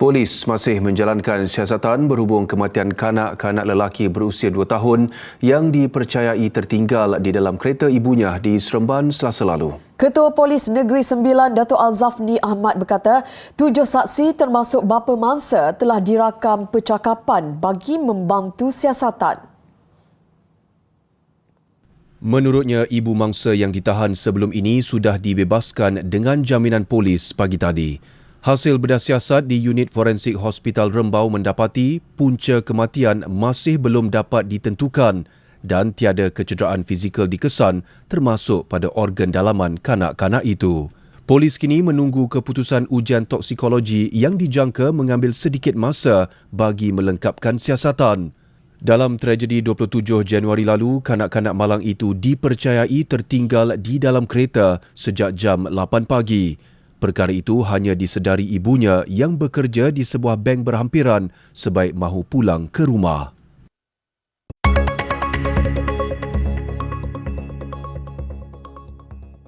Polis masih menjalankan siasatan berhubung kematian kanak-kanak lelaki berusia 2 tahun yang dipercayai tertinggal di dalam kereta ibunya di Seremban selasa lalu. Ketua Polis Negeri Sembilan Datuk Alzafni Ahmad berkata, tujuh saksi termasuk bapa mangsa telah dirakam percakapan bagi membantu siasatan. Menurutnya, ibu mangsa yang ditahan sebelum ini sudah dibebaskan dengan jaminan polis pagi tadi. Hasil bedah siasat di unit forensik Hospital Rembau mendapati punca kematian masih belum dapat ditentukan dan tiada kecederaan fizikal dikesan termasuk pada organ dalaman kanak-kanak itu. Polis kini menunggu keputusan ujian toksikologi yang dijangka mengambil sedikit masa bagi melengkapkan siasatan. Dalam tragedi 27 Januari lalu, kanak-kanak Malang itu dipercayai tertinggal di dalam kereta sejak jam 8 pagi. Perkara itu hanya disedari ibunya yang bekerja di sebuah bank berhampiran sebaik mahu pulang ke rumah.